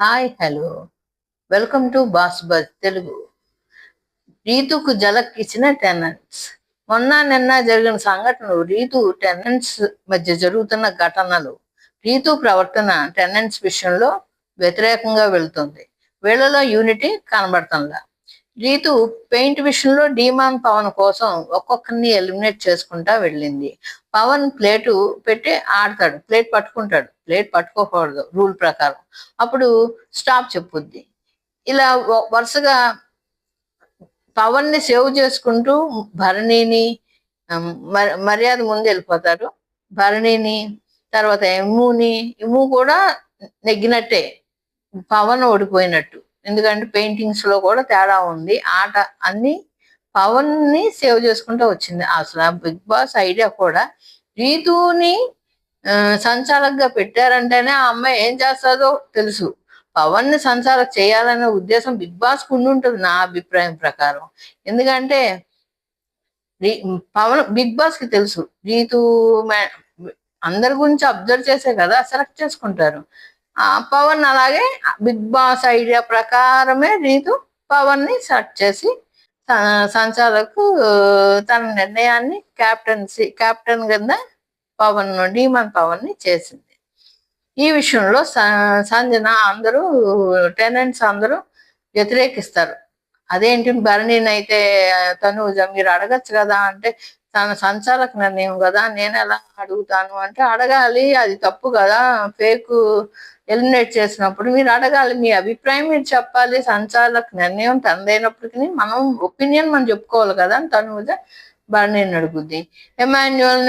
Hi hello. Welcome to Boss Buzz Telugu. రీతుకు జలక్ ఇచ్చిన tenants. మొన్న నిన్న జరిగిన సంఘటనలు రీతు టెనెంట్స్ మధ్య జరుగుతున్న ఘటనలు. రీతు ప్రవర్తన టెనెంట్స్ విషయంలో వ్యతిరేకంగా వెళ్తుంది. వీళ్ళలో యూనిటీ కనబడుతుందా రీతు పెయింట్ విషయంలో డీమాన్ పవన్ కోసం ఒక్కొక్కరిని ఎలిమినేట్ చేసుకుంటా వెళ్ళింది. పవన్ ప్లేటు పెట్టి ఆడతాడు ప్లేట్ పట్టుకుంటాడు. ప్లేట్ పట్టుకోకూడదు రూల్ ప్రకారం. అప్పుడు స్టాప్ చెప్పుద్ది. ఇలా వరుసగా పవన్ని సేవ్ చేసుకుంటూ భరణిని మర్యాద ముందు వెళ్ళిపోతారు. భరణిని తర్వాత ఎమ్ముని ఎమ్ము కూడా నెగ్గినట్టే. పవన్ ఓడిపోయినట్టు. ఎందుకంటే పెయింటింగ్స్లో కూడా తేడా ఉంది. ఆట అన్ని పవన్ని సేవ్ చేసుకుంటూ వచ్చింది. అసలు బిగ్ బాస్ ఐడియా కూడా రీతుని సంచాలకంగా పెట్టారంటేనే ఆ అమ్మాయి ఏం చేస్తుందో తెలుసు. పవన్ని సంచాలక చేయాలనే ఉద్దేశం బిగ్ బాస్ కుండి ఉంటుంది నా అభిప్రాయం ప్రకారం. ఎందుకంటే పవన్ బిగ్ బాస్కి తెలుసు. రీతు అందరి గురించి అబ్జర్వ్ చేసే కదా సెలెక్ట్ చేసుకుంటారు. పవన్ అలాగే బిగ్ బాస్ ఐడియా ప్రకారమే రీతు పవన్ని చేసి సంచాలకు తన నిర్ణయాన్ని క్యాప్టెన్సీ క్యాప్టెన్ కింద పవన్ డీమన్ పవన్ని చేసింది. ఈ విషయంలో స- సంజన అందరూ టెనెంట్స్ అందరూ వ్యతిరేకిస్తారు. అదేంటి భరణిని అయితే తనూజ మీరు అడగచ్చు కదా అంటే తన సంచాలక నిర్ణయం కదా నేను ఎలా అడుగుతాను అంటే అడగాలి అది తప్పు కదా ఫేక్ ఎలిమినేట్ చేసినప్పుడు మీరు అడగాలి మీ అభిప్రాయం మీరు చెప్పాలి సంచాలక నిర్ణయం తనదైనప్పటికీ మనం ఒపీనియన్ మనం చెప్పుకోవాలి కదా అని తనూజ భరణిని అడుగుద్ది. ఎమాన్యువల్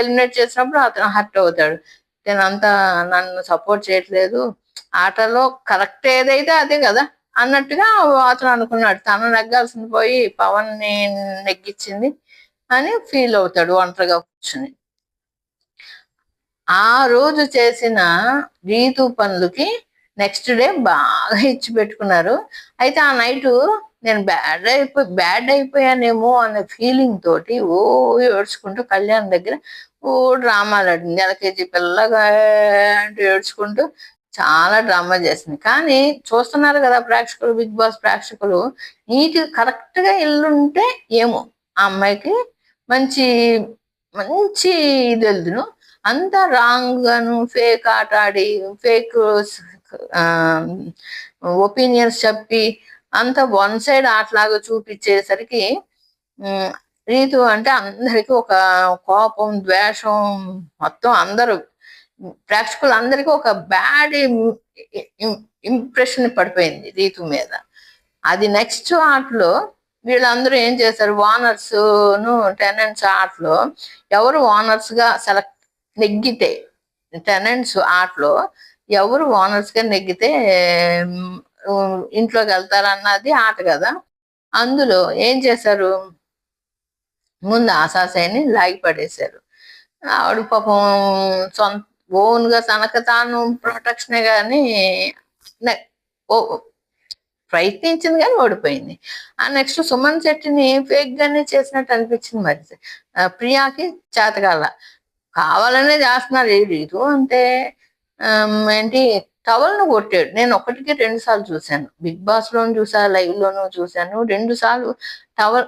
ఎలిమినేట్ చేసినప్పుడు అతను హర్ట్ అవుతాడు. నేను అంతా నన్ను సపోర్ట్ చేయట్లేదు. ఆటలో కరెక్ట్ ఏదైతే అదే కదా. అన్నట్టుగా అతను అనుకున్నాడు. తను నెగ్గాల్సింది పోయి పవన్ని నెగ్గించింది అని ఫీల్ అవుతాడు ఒంటరిగా కూర్చుని. ఆ రోజు చేసిన రీతు పనులకి నెక్స్ట్ డే బాగా ఇచ్చి పెట్టుకున్నారు. అయితే ఆ నైట్ నేను బ్యాడ్ అయిపోయి బ్యాడ్ అయిపోయానేమో అనే ఫీలింగ్ తోటి ఓ ఏడ్చుకుంటూ కళ్యాణ్ దగ్గర ఓ డ్రామాలు ఆడింది. ఎల్కేజీ పిల్లగా అంటూ ఏడ్చుకుంటూ చాలా డ్రామా చేసింది. కానీ చూస్తున్నారు కదా ప్రేక్షకులు బిగ్ బాస్ ప్రేక్షకులు నీట్ కరెక్ట్గా ఇల్లుంటే ఏమో ఆ అమ్మాయికి మంచి మంచి ఇది వెళ్తును అంత రాంగ్ గాను ఫేక్ ఆట ఆడి ఫేక్ ఒపీనియన్స్ చెప్పి అంత వన్ సైడ్ ఆటలాగా చూపించేసరికి రీతు అంటే అందరికి ఒక కోపం ద్వేషం మొత్తం అందరూ ప్రేక్షకులందరికీ ఒక బ్యాడ్ ఇంప్రెషన్ పడిపోయింది రీతు మీద. అది నెక్స్ట్ ఆటలో వీళ్ళందరూ ఏం చేశారు? ఓనర్స్ను టెనెంట్స్ ఆటలో ఎవరు ఓనర్స్గా సెలెక్ట్ నెగ్గితే టెనెంట్స్ ఆటలో ఎవరు ఓనర్స్గా నెగ్గితే ఇంట్లోకి వెళ్తారన్నది ఆట కదా. అందులో ఏం చేశారు? ముందు ఆశాసైని లాగి పడేశారు. ఆవిడ పాపం సొంత ఓన్గా తనకు తాను ప్రొటెక్షనే కానీ ప్రయత్నించింది కానీ ఓడిపోయింది. ఆ నెక్స్ట్ సుమన్ శెట్టిని ఫేక్ గానే చేసినట్టు అనిపించింది మరి. ప్రియాకి చేతకాల కావాలనే చేస్తున్నారు. ఈ రీతు అంటే ఏంటి టవల్ను కొట్టాడు. నేను ఒకటికి రెండు సార్లు చూశాను. బిగ్ బాస్ లోను చూసా లైవ్ లోను చూశాను. రెండు సార్లు టవల్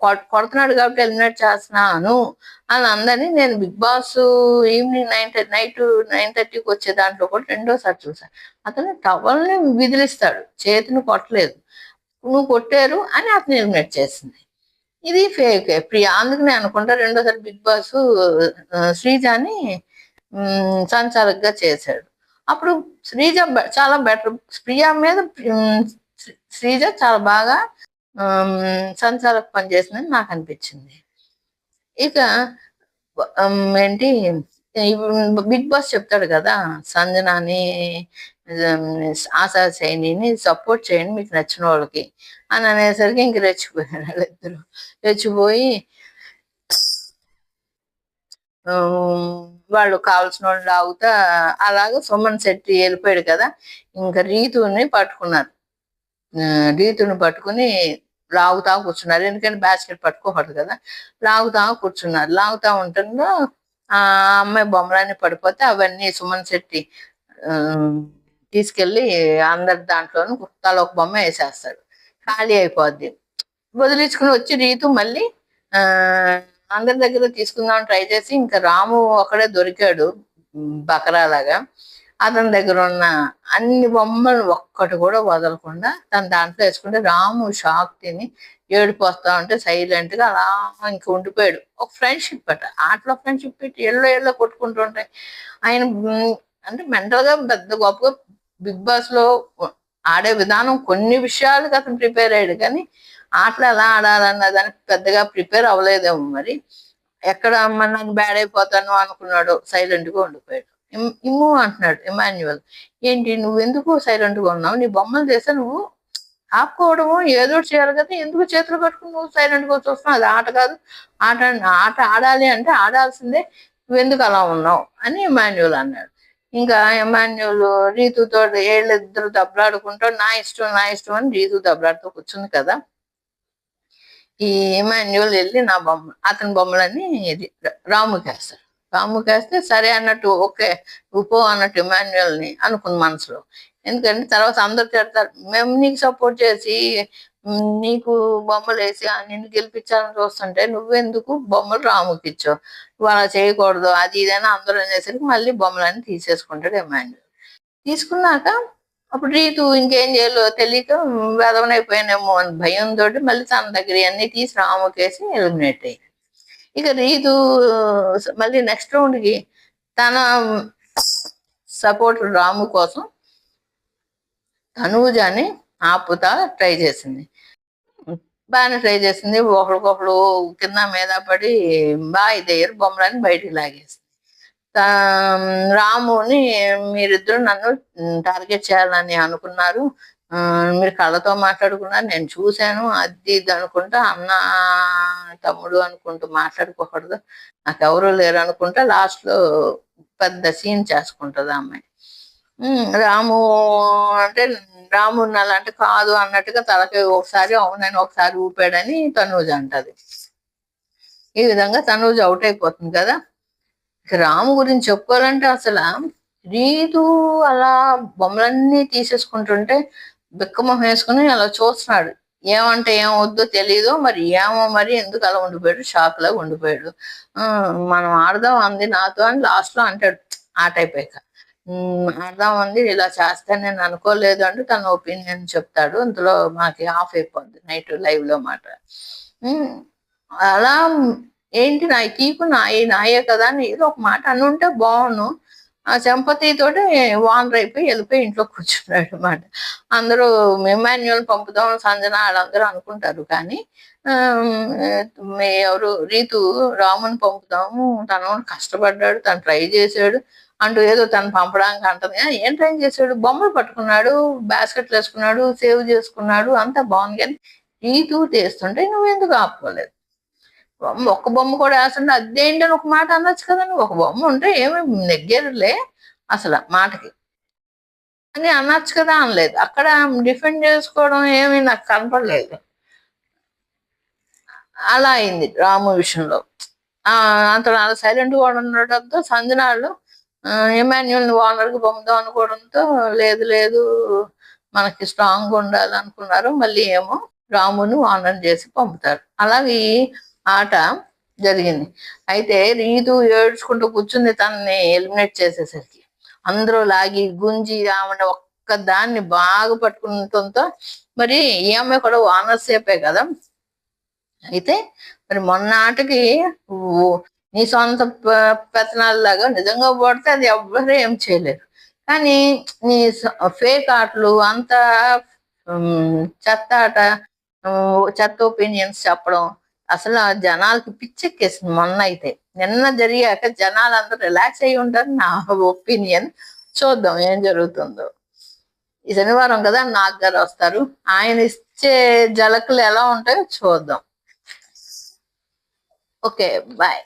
కొ- కొడుతున్నాడు కాబట్టి ఎలిమినేట్ చేస్తున్నాను అని అందరినీ నేను Bigg Boss evening nine night nine థర్టీకి వచ్చే దాంట్లో కూడా రెండోసారి చూసాను అతను టవల్ని విదిలిస్తాడు. చేతిని కొట్టలేదు. నువ్వు కొట్టారు అని అతను ఎలిమినేట్ చేసింది. ఇది ఫేక్. ప్రియా అందుకనే నేను అనుకుంటా రెండోసారి బిగ్ బాస్ శ్రీజాని సంచాలకుగా చేశాడు. అప్పుడు శ్రీజ బె- చాలా బెటర్. ప్రియా మీద శ్రీజ చాలా బాగా ఉమ్, సంచాలక పనిచేసిందని నాకు అనిపించింది. ఇక ఏంటి ఇప్పుడు బిగ్ బాస్ చెప్తాడు కదా సంజనాని ఆశా సైనిని సపోర్ట్ చేయండి మీకు నచ్చిన వాళ్ళకి. అని అనేసరికి ఇంక రెచ్చిపోయారు వాళ్ళిద్దరు. రెచ్చిపోయి వాళ్ళు కావాల్సిన వాళ్ళు లాగుతా అలాగే సుమన్ శెట్టి వెళ్ళిపోయాడు కదా ఇంకా రీతుని పట్టుకున్నారు. రీతుని పట్టుకుని లాగుతా కూర్చున్నారు. ఎందుకంటే బాస్కెట్ పట్టుకోకూడదు కదా. లాగుతా కూర్చున్నారు. లాగుతా ఉంటుందో ఆ అమ్మాయి బొమ్మలన్నీ పడిపోతే అవన్నీ సుమన్ శెట్టి తీసుకెళ్ళి అందరి దాంట్లోనూ తల ఒక బొమ్మ వేసేస్తాడు. ఖాళీ అయిపోద్ది. వదిలించుకుని వచ్చి రీతు మళ్ళీ ఆ అందరి దగ్గర తీసుకుందాం ట్రై చేసి ఇంకా రాము ఒకడే దొరికాడు బకరాలాగా. అతని దగ్గర ఉన్న అన్ని బొమ్మలు ఒక్కటి కూడా వదలకుండా తన దాంట్లో వేసుకుంటే రాము షాక్ తిని ఏడిపోస్తా ఉంటే సైలెంట్గా అలా ఇంక ఉండిపోయాడు. ఒక ఫ్రెండ్షిప్ అట. ఆటలో ఫ్రెండ్షిప్ పెట్టి ఎల్లో ఎల్లో కొట్టుకుంటూ ఉంటాయి. ఆయన అంటే మెంటల్గా పెద్ద గొప్పగా బిగ్ బాస్లో ఆడే విధానం కొన్ని విషయాలకు అతను ప్రిపేర్ అయ్యాడు కానీ ఆటలు ఎలా ఆడాలన్న దానికి పెద్దగా ప్రిపేర్ అవ్వలేదేమో మరి. ఎక్కడ అమ్మ నన్ను బ్యాడ్ అయిపోతాను అనుకున్నాడు సైలెంట్గా ఉండిపోయాడు. ఇమ్ము అంటున్నాడు ఇమాన్యువల్ ఏంటి నువ్వు ఎందుకు సైలెంట్గా ఉన్నావు? నీ బొమ్మలు చేస్తే నువ్వు ఆపుకోవడము ఏదో చేయాలి కదా. ఎందుకు చేతులు కట్టుకుని నువ్వు సైలెంట్గా చూస్తున్నావు? అది ఆట కాదు. ఆట ఆట ఆడాలి అంటే ఆడాల్సిందే. నువ్వు ఎందుకు అలా ఉన్నావు? అని ఇమాన్యువల్ అన్నాడు. ఇంకా ఎమాన్యువల్ రీతుతో ఏళ్ళిద్దరు దెబ్బలాడుకుంటూ నా ఇష్టం నా ఇష్టం అని రీతు దెబ్బలాడుతూ కూర్చుంది కదా. ఈ ఇమాన్యువల్ వెళ్ళి నా బొమ్మ అతని బొమ్మలని ఇది రాముకి వేస్తాడు రాముకి వేస్తే సరే అన్నట్టు ఓకే ఉపో అన్నట్టు ఇమాన్యువల్ని అనుకుంది మనసులో. ఎందుకంటే తర్వాత అందరు తిడతారు మేము నీకు సపోర్ట్ చేసి నీకు బొమ్మలు వేసి ఆ నిన్ను గెలిపించాలని చూస్తుంటే నువ్వెందుకు బొమ్మలు రాముకి ఇచ్చావు? నువ్వు అలా చేయకూడదు అది ఇదని అందరూ అనేసరికి మళ్ళీ బొమ్మలన్నీ తీసేసుకుంటాడు ఇమాన్యువల్ తీసుకున్నాక అప్పుడు రీతు ఇంకేం చేయాలో తెలియక వెదవనైపోయానేమో అని భయంతో మళ్ళీ తన దగ్గర అన్ని తీసి రాముకేసి ఎలిమినేట్ అయ్యి. ఇక రీతు మళ్ళీ నెక్స్ట్ రౌండ్కి తన సపోర్ట్ రాము కోసం తనూజాని ఆపుతా ట్రై చేసింది. బాగానే ట్రై చేసింది. ఒకరికొకరు కింద మీద పడి బాగా ఇదయ్యారు బొమ్మలని బయటికి లాగేసింది రాముని మీరిద్దరు నన్ను టార్గెట్ చేయాలని అనుకున్నారు. మీరు కళ్ళతో మాట్లాడుకున్నారు నేను చూశాను. అది ఇది అనుకుంటా అన్న తమ్ముడు అనుకుంటూ మాట్లాడుకోకూడదు. నాకు ఎవరు లేరు అనుకుంటా లాస్ట్లో పెద్ద సీన్ చేసుకుంటుంది అమ్మాయి. రాము అంటే రాము అంటే కాదు అన్నట్టుగా తలకి ఒకసారి అవునని ఒకసారి ఊపాడని తనూజ్ అంటది. ఈ విధంగా తనూజ్ అవుట్ అయిపోతుంది కదా. రాము గురించి చెప్పుకోవాలంటే అసలు రీతు అలా బొమ్మలన్నీ తీసేసుకుంటుంటే బిక్కమొహం వేసుకుని అలా చూస్తున్నాడు. ఏమంటే ఏం వద్దో తెలియదు మరి ఏమో మరి ఎందుకు అలా ఉండిపోయాడు? షాక్ లాగా ఉండిపోయాడు. మనం ఆడదాం అంది నాతో అని లాస్ట్లో అంటాడు. ఆట అయిపోయాక ఆడదాం అంది ఇలా చేస్తే నేను అనుకోలేదు అంటే తన ఒపీనియన్ చెప్తాడు. అందులో మనకి ఆఫ్ అయిపోద్ది నైట్ లైవ్లో మాట అలా ఏంటి నా తీకు నాయే నాయే కదా అని ఏదో ఒక మాట అనుంటే బాగుండు. ఆ చెంపతితోటి వానర్ అయిపోయి వెళ్ళిపోయి ఇంట్లో కూర్చున్నాడు అనమాట అందరూ ఇమాన్యువల్ పంపుదాం సంజన వాళ్ళందరూ అనుకుంటారు కానీ ఎవరు రీతు రాముని పంపుదాము తను కష్టపడ్డాడు తను ట్రై చేశాడు. అంటూ ఏదో తను పంపడానికి అంటుంది. ఏం ట్రై చేశాడు? బొమ్మలు పట్టుకున్నాడు బాస్కెట్లు వేసుకున్నాడు సేవ్ చేసుకున్నాడు అంతా బాగుంది కానీ రీతు తీస్తుంటే నువ్వు ఎందుకు ఆపుకోలేదు? ఒక్క బొమ్మ కూడా వేస్తుంటే అని ఒక మాట అనొచ్చు కదండి ఒక బొమ్మ ఉంటే ఏమి నెగ్గేరులే అసలు మాటకి. అని అనొచ్చు కదా అనలేదు. అక్కడ డిఫెండ్ చేసుకోవడం ఏమీ నాకు కనపడలేదు. అలా అయింది రాము విషయంలో. ఆ అలా సైలెంట్ కూడా ఉండడంతో సంజనాళ్ళు ఎమాన్యుల్ ఓనర్కి ఓనర్కి పంపుదాం అనుకోవడంతో లేదు లేదు మనకి స్ట్రాంగ్ ఉండాలనుకున్నారు మళ్ళీ ఏమో రామును ఓనర్ చేసి పంపుతారు. అలాగే ఆట జరిగింది. అయితే రీతు ఏడ్చుకుంటూ కూర్చుంది తనని ఎలిమినేట్ చేసేసరికి. అందరూ లాగి గుంజి ఆమె ఒక్క దాన్ని బాగా పట్టుకుంటంతో మరి ఈ అమ్మాయి కూడా ఓనర్ సేపే కదా? అయితే మరి మొన్న ఆటకి నీ సొంత పెత్తనాలలాగా నిజంగా పడితే అది ఎవ్వరూ ఏం చేయలేరు. కానీ నీ ఫేక్ ఆటలు అంత చెత్త ఆట చెత్త ఒపీనియన్స్ చెప్పడం అసలు ఆ జనాలకి పిచ్చెక్కేసింది మొన్న అయితే నిన్న జరిగాక జనాలు అందరూ రిలాక్స్ అయ్యి ఉంటారు. నా ఒపీనియన్ చూద్దాం ఏం జరుగుతుందో. ఈ శనివారం కదా నాగ్ గారు వస్తారు. ఆయన ఇచ్చే జలకులు ఎలా ఉంటాయో చూద్దాం. Okay bye